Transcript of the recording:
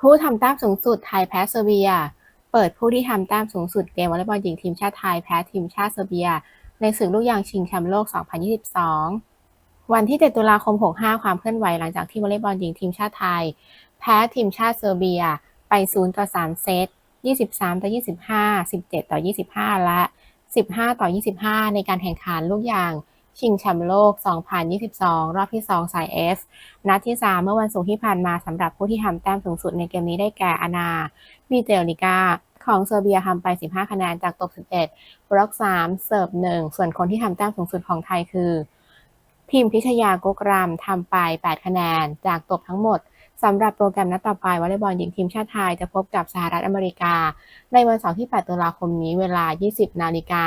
ผู้ทำแต้มสูงสุดไทยแพ้เซอร์เบีย เปิดผู้ที่ทำแต้มสูงสุดเกมวอลเลย์บอลหญิงทีมชาติไทยแพ้ทีมชาติเซอร์เบีย ในศึกลูกยางชิงแชมป์โลก 2022 วันที่ 7 ตุลาคม 65 ความเคลื่อนไหวหลังจากที่วอลเลย์บอลหญิงทีมชาติไทย แพ้ทีมชาติเซอร์เบีย ไป 0 ต่อ 3 เซต 23 ต่อ 25 17 ต่อ 25 และ 15 ต่อ 25 ในการแข่งขันลูกยาง ชิงแชมป์โลก 2022 รอบที่ 2 สาย F นัดที่ 3 เมื่อวันศุกร์ที่ผ่านมาสำหรับผู้ที่ทำแต้มสูงสุดในเกมนี้ได้แก่อานาบีเตลลิกาของเซอร์เบียทำไป 15 คะแนนจากตบ11 บล็อก 3 เสิร์ฟ 1 ส่วนคนที่ทำแต้มสูงสุดของไทยคือ พิมพิชยาโกกรำทำไป 8 คะแนน จากตบทั้งหมดสำหรับโปรแกรมนัดต่อไปวอลเลย์บอลหญิงทีมชาติไทยจะพบกับสหรัฐอเมริกา ในวันเสาร์ที่ 8 ตุลาคมนี้เวลา 20 นาฬิกา